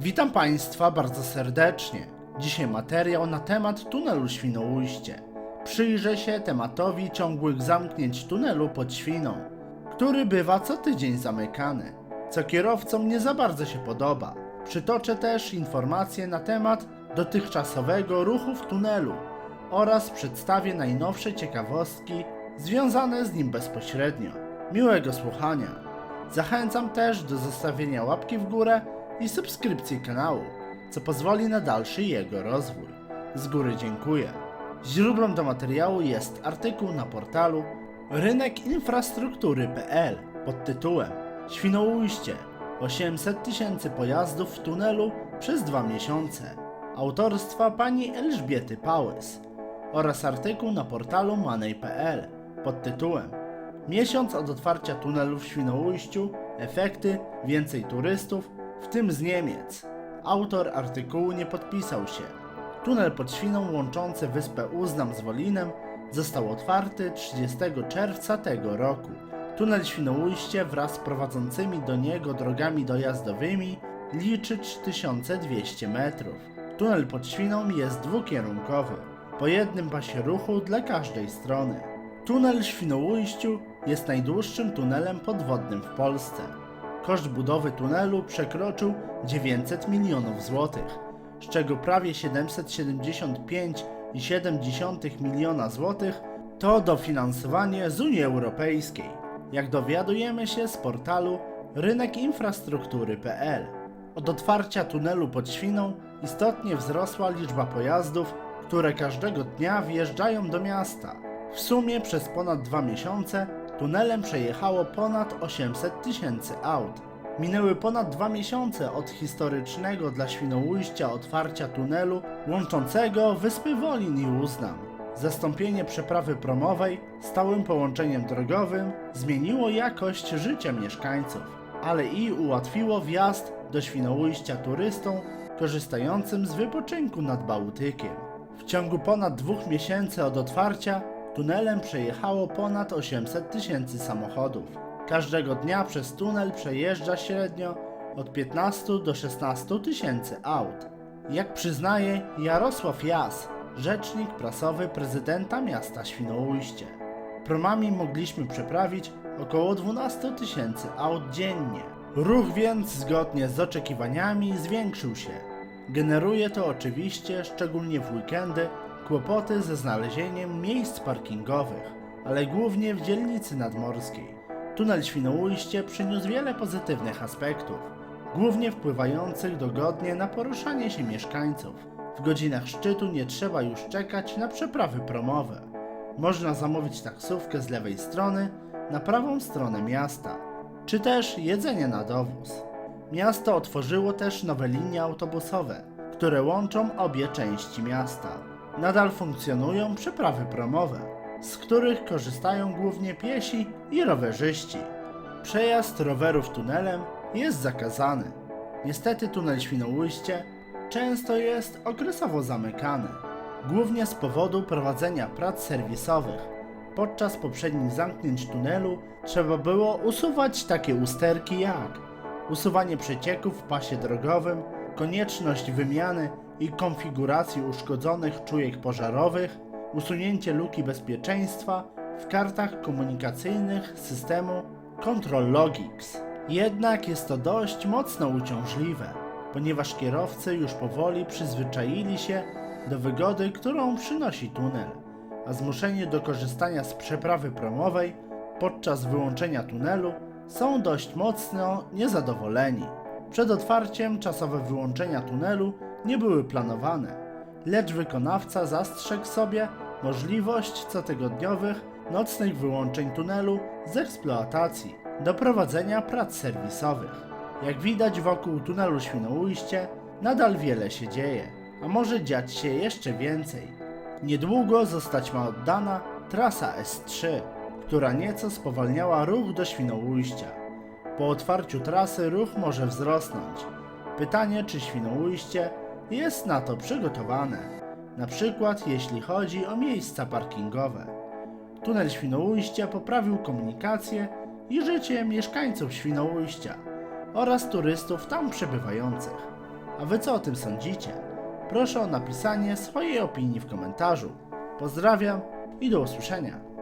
Witam Państwa bardzo serdecznie. Dzisiaj materiał na temat tunelu Świnoujście. Przyjrzę się tematowi ciągłych zamknięć tunelu pod Świną, który bywa co tydzień zamykany, co kierowcom nie za bardzo się podoba. Przytoczę też informacje na temat dotychczasowego ruchu w tunelu oraz przedstawię najnowsze ciekawostki związane z nim bezpośrednio. Miłego słuchania. Zachęcam też do zostawienia łapki w górę i subskrypcji kanału, co pozwoli na dalszy jego rozwój. Z góry dziękuję. Źródłem do materiału jest artykuł na portalu rynekinfrastruktury.pl pod tytułem Świnoujście 800 tysięcy pojazdów w tunelu przez dwa miesiące autorstwa pani Elżbiety Pałys oraz artykuł na portalu money.pl pod tytułem Miesiąc od otwarcia tunelu w Świnoujściu, efekty, więcej turystów, w tym z Niemiec. Autor artykułu nie podpisał się. Tunel pod Świną łączący wyspę Uznam z Wolinem został otwarty 30 czerwca tego roku. Tunel Świnoujście wraz z prowadzącymi do niego drogami dojazdowymi liczy 3200 metrów. Tunel pod Świną jest dwukierunkowy, po jednym pasie ruchu dla każdej strony. Tunel Świnoujściu jest najdłuższym tunelem podwodnym w Polsce. Koszt budowy tunelu przekroczył 900 milionów złotych, z czego prawie 775,7 miliona złotych to dofinansowanie z Unii Europejskiej, jak dowiadujemy się z portalu rynekinfrastruktury.pl. Od otwarcia tunelu pod Świną istotnie wzrosła liczba pojazdów, które każdego dnia wjeżdżają do miasta. W sumie przez ponad dwa miesiące tunelem przejechało ponad 800 tysięcy aut. Minęły ponad dwa miesiące od historycznego dla Świnoujścia otwarcia tunelu łączącego wyspy Wolin i Uznam. Zastąpienie przeprawy promowej stałym połączeniem drogowym zmieniło jakość życia mieszkańców, ale i ułatwiło wjazd do Świnoujścia turystom korzystającym z wypoczynku nad Bałtykiem. W ciągu ponad dwóch miesięcy od otwarcia tunelem przejechało ponad 800 tysięcy samochodów. Każdego dnia przez tunel przejeżdża średnio od 15 do 16 tysięcy aut. Jak przyznaje Jarosław Jas, rzecznik prasowy prezydenta miasta Świnoujście. Promami mogliśmy przeprawić około 12 tysięcy aut dziennie. Ruch więc zgodnie z oczekiwaniami zwiększył się. Generuje to oczywiście, szczególnie w weekendy, kłopoty ze znalezieniem miejsc parkingowych, ale głównie w dzielnicy nadmorskiej. Tunel Świnoujście przyniósł wiele pozytywnych aspektów, głównie wpływających dogodnie na poruszanie się mieszkańców. W godzinach szczytu nie trzeba już czekać na przeprawy promowe. Można zamówić taksówkę z lewej strony na prawą stronę miasta, czy też jedzenie na dowóz. Miasto otworzyło też nowe linie autobusowe, które łączą obie części miasta. Nadal funkcjonują przeprawy promowe, z których korzystają głównie piesi i rowerzyści. Przejazd rowerów tunelem jest zakazany. Niestety tunel Świnoujście często jest okresowo zamykany, głównie z powodu prowadzenia prac serwisowych. Podczas poprzednich zamknięć tunelu trzeba było usuwać takie usterki jak usuwanie przecieków w pasie drogowym, konieczność wymiany i konfiguracji uszkodzonych czujek pożarowych, usunięcie luki bezpieczeństwa w kartach komunikacyjnych systemu Control Logix. Jednak jest to dość mocno uciążliwe, ponieważ kierowcy już powoli przyzwyczaili się do wygody, którą przynosi tunel, a zmuszeni do korzystania z przeprawy promowej podczas wyłączenia tunelu są dość mocno niezadowoleni. Przed otwarciem czasowe wyłączenia tunelu nie były planowane, lecz wykonawca zastrzegł sobie możliwość cotygodniowych nocnych wyłączeń tunelu z eksploatacji do prowadzenia prac serwisowych. Jak widać wokół tunelu Świnoujście nadal wiele się dzieje, a może dziać się jeszcze więcej. Niedługo zostać ma oddana trasa S3, która nieco spowalniała ruch do Świnoujścia. Po otwarciu trasy ruch może wzrosnąć. Pytanie, czy Świnoujście jest na to przygotowane, na przykład jeśli chodzi o miejsca parkingowe. Tunel Świnoujścia poprawił komunikację i życie mieszkańców Świnoujścia oraz turystów tam przebywających. A wy co o tym sądzicie? Proszę o napisanie swojej opinii w komentarzu. Pozdrawiam i do usłyszenia.